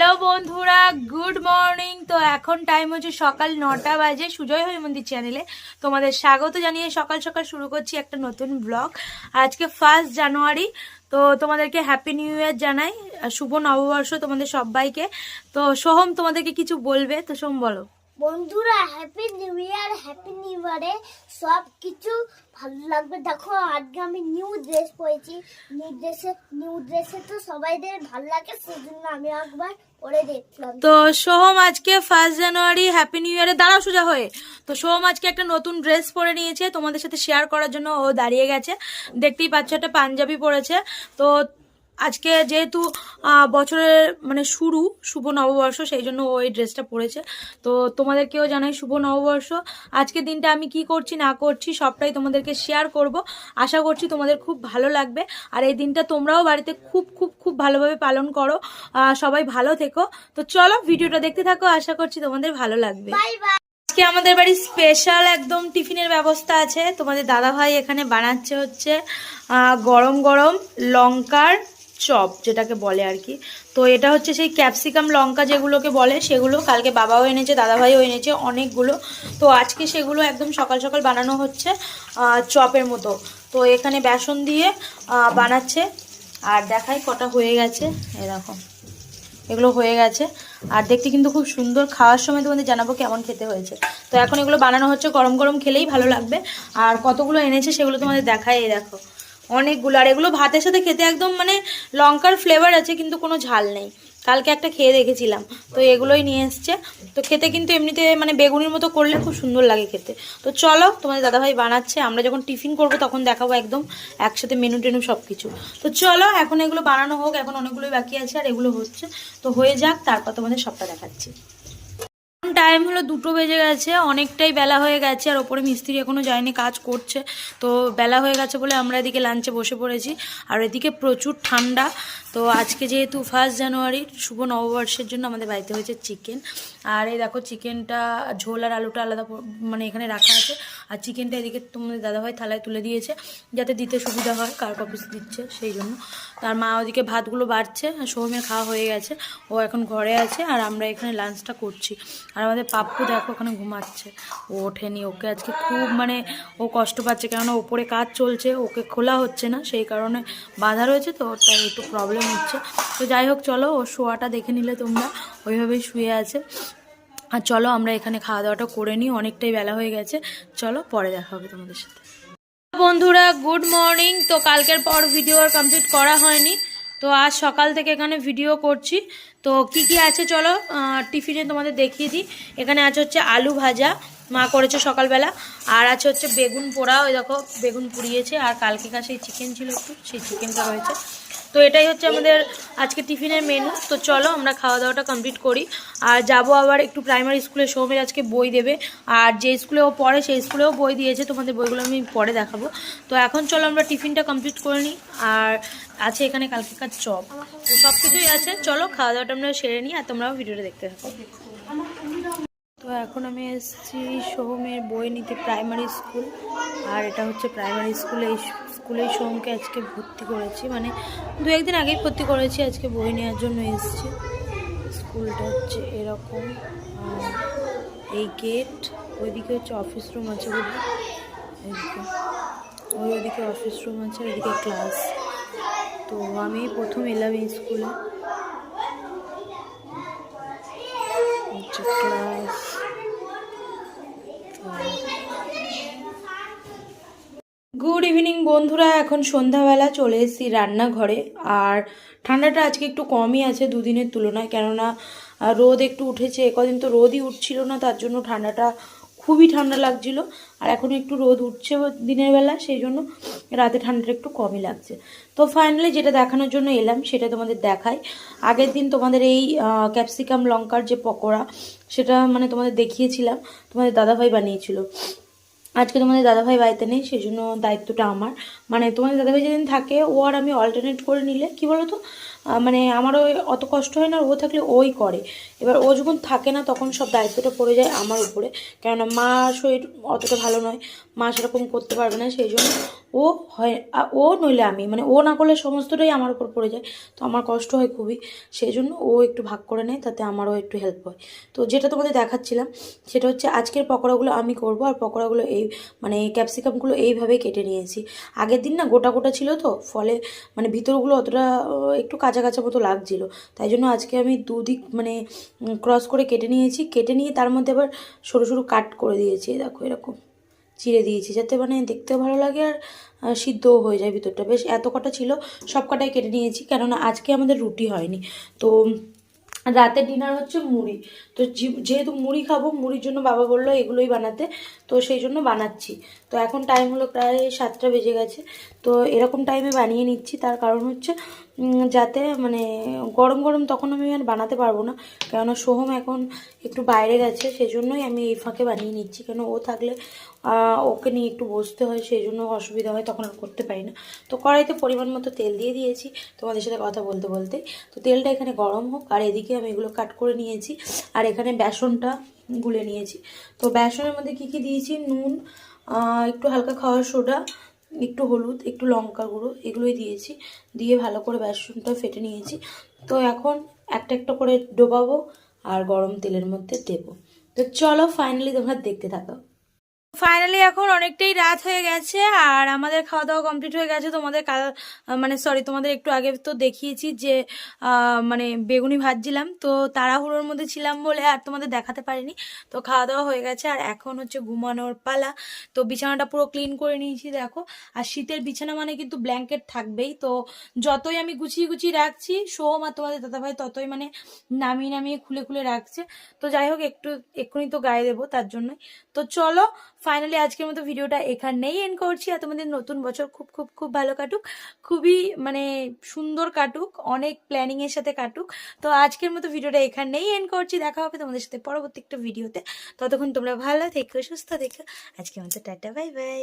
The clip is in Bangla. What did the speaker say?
হ্যালো বন্ধুরা, গুড মর্নিং। তো এখন টাইম হচ্ছে সকাল নটা বাজে। সুজয় মন্দির চ্যানেলে তোমাদের স্বাগত জানিয়ে সকাল সকাল শুরু করছি একটা নতুন ব্লগ আজকে ফার্স্ট জানুয়ারি তো তোমাদেরকে হ্যাপি নিউ ইয়ার জানাই। শুভ নববর্ষ তোমাদের সবাইকে। তো সোহম তোমাদেরকে কিছু বলবে? তো সোহম বলো। বন্ধুরা happy new year happy new ইয়ারে সব কিছু ভালো লাগবে। দেখো, আজকে আমি নিউ ড্রেস পরেছি। নিউ ড্রেসে নিউ ড্রেসে তো সবাইদের ভালো লাগে, সেজন্য আমি একবার তো সোহম আজকে ফার্স্ট জানুয়ারি হ্যাপি নিউ ইয়ারে দাঁড়াও সোজা হয়ে। তো সোহম আজকে একটা নতুন ড্রেস পরে নিয়েছে, তোমাদের সাথে শেয়ার করার জন্য ও দাঁড়িয়ে গেছে। দেখতেই পাচ্ছ, একটা পাঞ্জাবি পরেছে। তো আজকে যেহেতু বছরের মানে শুরু শুভ নববর্ষ সেই জন্য ও এই ড্রেসটা পরেছে। তো তোমাদেরকেও জানাই শুভ নববর্ষ। আজকে দিনটা আমি কি করছি না করছি সবটাই তোমাদেরকে শেয়ার করব। আশা করছি তোমাদের খুব ভালো লাগবে। আর এই দিনটা তোমরাও বাড়িতে খুব খুব খুব ভালোভাবে পালন করো। সবাই ভালো থেকো। তো চলো ভিডিওটা দেখতে থাকো আশা করছি তোমাদের ভালো লাগবে। আজকে আমাদের বাড়ি স্পেশাল একদম টিফিনের ব্যবস্থা আছে। তোমাদের দাদা ভাই এখানে বানাচ্ছে হচ্ছে গরম গরম লঙ্কার চপ যেটাকে বলে আর কি। তো এটা হচ্ছে সেই ক্যাপসিকাম লঙ্কা যেগুলোকে বলে, সেগুলো কালকে বাবাও এনেছে, দাদাভাইও এনেছে অনেকগুলো। তো আজকে সেগুলো একদম সকাল সকাল বানানো হচ্ছে চপের মতো। তো এখানে বেসন দিয়ে বানাচ্ছে। আর দেখাই কটা হয়ে গেছে এরকম এগুলো হয়ে গেছে। আর দেখতে কিন্তু খুব সুন্দর। খাওয়ার সময় তোমাদের জানাব কেমন খেতে হয়েছে। তো এখন এগুলো বানানো হচ্ছে, গরম গরম খেলেই ভালো লাগবে। আর কতগুলো এনেছে সেগুলো তোমাদের দেখায় এই দেখো। অনেকগুলো। আর এগুলো ভাতের সাথে খেতে একদম মানে লঙ্কার ফ্লেভার আছে, কিন্তু কোনো ঝাল নেই। কালকে একটা খেয়ে দেখেছিলাম। তো এগুলোই নিয়ে এসছে। তো খেতে কিন্তু এমনিতে মানে বেগুনির মতো করলে খুব সুন্দর লাগে খেতে। তো চলো, তোমাদের দাদাভাই বানাচ্ছে। আমরা যখন টিফিন করব তখন দেখাবো একদম একসাথে মেনু টেনু সব কিছু তো চলো, এখন এগুলো বানানো হোক। এখন অনেকগুলোই বাকি আছে আর এগুলো হচ্ছে। তো হয়ে যাক, তারপর তোমাদের সবটা দেখাচ্ছি। টাইম হলো দুটো বেজে গেছে, অনেকটাই বেলা হয়ে গেছে আর ওপরে মিস্ত্রি এখনও যায়নি, কাজ করছে। তো বেলা হয়ে গেছে বলে আমরা এদিকে লাঞ্চে বসে পড়েছি। আর এদিকে প্রচুর ঠান্ডা তো আজকে যেহেতু ফার্স্ট জানুয়ারি শুভ নববর্ষের জন্য আমাদের বাড়িতে হয়েছে চিকেন আর এই দেখো চিকেনটা ঝোল আর আলুটা আলাদা মানে এখানে রাখা আছে। আর চিকেনটা এদিকে তোমাদের দাদাভাই থালায় তুলে দিয়েছে, যাতে দিতে সুবিধা হয়, কার কপিস দিচ্ছে সেই জন্য। তার মা ওদিকে ভাতগুলো বাড়ছে আর সৌমের খাওয়া হয়ে গেছে, ও এখন ঘরে আছে, আর আমরা এখানে লাঞ্চটা করছি। আর আমাদের পাপ্পু দেখো ওখানে ঘুমাচ্ছে, ও ওঠেনি, ওকে আজকে খুব মানে ও কষ্ট পাচ্ছে, কেননা ওপরে কাজ চলছে, ওকে খোলা হচ্ছে না, সেই কারণে বাধা রয়েছে তো, তাই একটু প্রবলেম হচ্ছে তো যাই হোক, চলো ও শোয়াটা দেখে নিলে তোমরা। ওইভাবেই শুয়ে আছে। আর চলো আমরা এখানে খাওয়া দাওয়াটা করে নিই, অনেকটাই বেলা হয়ে গেছে। চলো পরে দেখা হবে তোমাদের সাথে। বন্ধুরা গুড মর্নিং তো কালকের পর ভিডিও কমপ্লিট করা হয়নি। তো আজ সকাল থেকে এখানে ভিডিও করছি। তো কি কি আছে চলো টিফিনে তোমাদের দেখিয়ে দিই। এখানে আছে হচ্ছে আলু ভাজা মা করেছে সকালবেলা। আর আছে হচ্ছে বেগুন পোড়া ওই দেখো, বেগুন পুড়িয়েছে, আর কালকে কাছে সেই চিকেন ছিল একটু, সেই চিকেনটা রয়েছে। তো এটাই হচ্ছে আমাদের আজকে টিফিনের মেনু তো চলো আমরা খাওয়া দাওয়াটা কমপ্লিট করি। আর যাব আবার একটু প্রাইমারি স্কুলে সৌমের আজকে বই দেবে। আর যে স্কুলে ও পড়ে, সেই স্কুলেও বই দিয়েছে, তোমাদের বইগুলো আমি পরে দেখাবো। তো এখন চলো আমরা টিফিনটা কমপ্লিট করে নিই। আর আছে এখানে কালকেকার চপ তো সব কিছুই আছে। চলো খাওয়া দাওয়াটা আমরা সেরে নিই, আর তোমরাও ভিডিওটা দেখতে থাকো। তো এখন আমি এসেছি সোহমের বই নিতে প্রাইমারি স্কুল আর এটা হচ্ছে প্রাইমারি স্কুলে এই স্কুলেই সোহমকে আজকে ভর্তি করেছি। মানে দু একদিন আগেই ভর্তি করেছি, আজকে বই নেওয়ার জন্য এসেছি। স্কুলটা হচ্ছে এরকম। এই গেট ওইদিকে হচ্ছে অফিস রুম আছে বলে এইদিকে ওই ওইদিকে অফিস রুম আছে, ওইদিকে ক্লাস তো আমি প্রথম এলাম এই স্কুলে গুড ইভিনিং বন্ধুরা। এখন সন্ধ্যাবেলা চলে এসেছি রান্নাঘরে। আর ঠান্ডাটা আজকে একটু কমই আছে দুদিনের তুলনায়। কেননা রোদ একটু উঠেছে। কদিন তো রোদই উঠছিল না, তার জন্য ঠান্ডাটা খুবই ঠান্ডা লাগছিল, আর এখন একটু রোদ উঠছে দিনের বেলা, সেই জন্য রাতে ঠান্ডাটা একটু কমই লাগছে। তো ফাইনালি যেটা দেখানোর জন্য এলাম, সেটা তোমাদের দেখাই। আগের দিন তোমাদের এই ক্যাপসিকাম লঙ্কার যে পকোড়া, সেটা মানে তোমাদের দেখিয়েছিলাম, তোমাদের দাদাভাই বানিয়েছিল। আজকে তোমাদের দাদাভাই বাড়িতে নেই, সেই জন্য দায়িত্বটা আমার। মানে তোমাদের দাদাভাই যেদিন থাকে, ও আর আমি অল্টারনেট করে নিলে, কি বলো তো মানে আমারও অত কষ্ট হয় না, ও থাকলে ওই করে। এবার ও যখন থাকে না, তখন সব দায়িত্বটা পড়ে যায় আমার উপরে। কেননা মা শরীর অতটা ভালো নয়, মা সেরকম করতে পারবে না, সেই জন্য ও হয় ও নইলে আমি মানে ও না করলে সমস্তটাই আমার উপর পড়ে যায়। তো আমার কষ্ট হয় খুবই, সেই জন্য ও একটু ভাগ করে নেয়, তাতে আমারও একটু হেল্প হয়। তো যেটা তোমাদের দেখাচ্ছিলাম, সেটা হচ্ছে আজকের পকোড়াগুলো আমি করব, আর পকোড়াগুলো এই মানে ক্যাপসিকামগুলো এইভাবেই কেটে নিয়েছি। আগের দিন না গোটা গোটা ছিল তো, ফলে মানে ভিতরগুলো অতটা একটু কাঁচা কাঁচা মতো লাগছিল। তাই জন্য আজকে আমি দুদিক মানে ক্রস করে কেটে নিয়েছি। কেটে নিয়ে তার মধ্যে আবার সরু সরু কাট করে দিয়েছি। দেখো, এরকম চিড়ে দিয়েছি যাতে মানে দেখতেও ভালো লাগে আর সিদ্ধও হয়ে যায় ভিতরটা। বেশ, এত কটা ছিল, সব কটাই কেটে নিয়েছি। কেননা আজকে আমাদের রুটি হয়নি। তো রাতে ডিনার হচ্ছে মুড়ি। তো যেহেতু মুড়ি খাব, মুড়ির জন্য বাবা বলল এগুলোই বানাতে। তো সেই জন্য বানাচ্ছি। তো এখন টাইম হলো প্রায় সাতটা বেজে গেছে। তো এরকম টাইমে বানিয়ে নিচ্ছি। তার কারণ হচ্ছে যাতে মানে গরম গরম তখন আমি আর বানাতে পারব না। কেননা সোহম এখন একটু বাইরে গেছে সেই জন্যই আমি এই ফাঁকে বানিয়ে নিচ্ছি। কেন, ও থাকলে ওকে নিয়ে একটু বসতে হয় সেই জন্য অসুবিধা হয়, তখন আর করতে পারি না। তো কড়াইতে পরিমাণ মতো তেল দিয়ে দিয়েছি। তোমাদের সাথে কথা বলতে বলতে। তো তেলটা এখানে গরম হোক, আর এদিকে আমি এগুলো কাট করে নিয়েছি। আর এখানে বেসনটা গুলে নিয়েছি। তো বেসনের মধ্যে কি কি দিয়েছি? নুন একটু হালকা খাওয়ার সোডা, একটু হলুদ, একটু লঙ্কা গুঁড়ো, এগুলোই দিয়েছি। দিয়ে ভালো করে বেসনটা ফেটে নিয়েছি। তো এখন একটা একটা করে ডোবাবো আর গরম তেলের মধ্যে দেবো। তো চলো ফাইনালি তোমরা দেখতে থাকো। ফাইনালি এখন অনেকটাই রাত হয়ে গেছে আর আমাদের খাওয়া দাওয়া কমপ্লিট হয়ে গেছে। তোমাদের কাল মানে সরি তোমাদের একটু আগে তো দেখিয়েছি যে মানে বেগুনি ভাজছিলাম। তো তাড়াহুড়োর মধ্যে ছিলাম বলে আর তোমাদের দেখাতে পারিনি। তো খাওয়া দাওয়া হয়ে গেছে আর এখন হচ্ছে ঘুমানোর পালা। তো বিছানাটা পুরো ক্লিন করে নিয়েছি, দেখো। আর শীতের বিছানা মানে কিন্তু ব্ল্যাঙ্কেট থাকবেই। তো যতই আমি গুছিয়ে গুছিয়ে রাখছি, সোম আর তোমাদের দাদাভাই ততই মানে নামিয়ে নামিয়ে খুলে খুলে রাখছে। তো যাই হোক, একটু এক্ষুনি তো গায়ে দেবো তার জন্যই। তো চলো ফাইনালি আজকের মতো ভিডিওটা এখানেই এন্ড করছি আর তোমাদের নতুন বছর খুব খুব খুব ভালো কাটুক। খুবই মানে সুন্দর কাটুক, অনেক প্ল্যানিংয়ের সাথে কাটুক। তো আজকের মতো ভিডিওটা এখানেই এন্ড করছি। দেখা হবে তোমাদের সাথে পরবর্তী একটা ভিডিওতে ততক্ষণ তোমরা ভালো থেকো, সুস্থ থেকো। আজকের মতো টাটা বাই বাই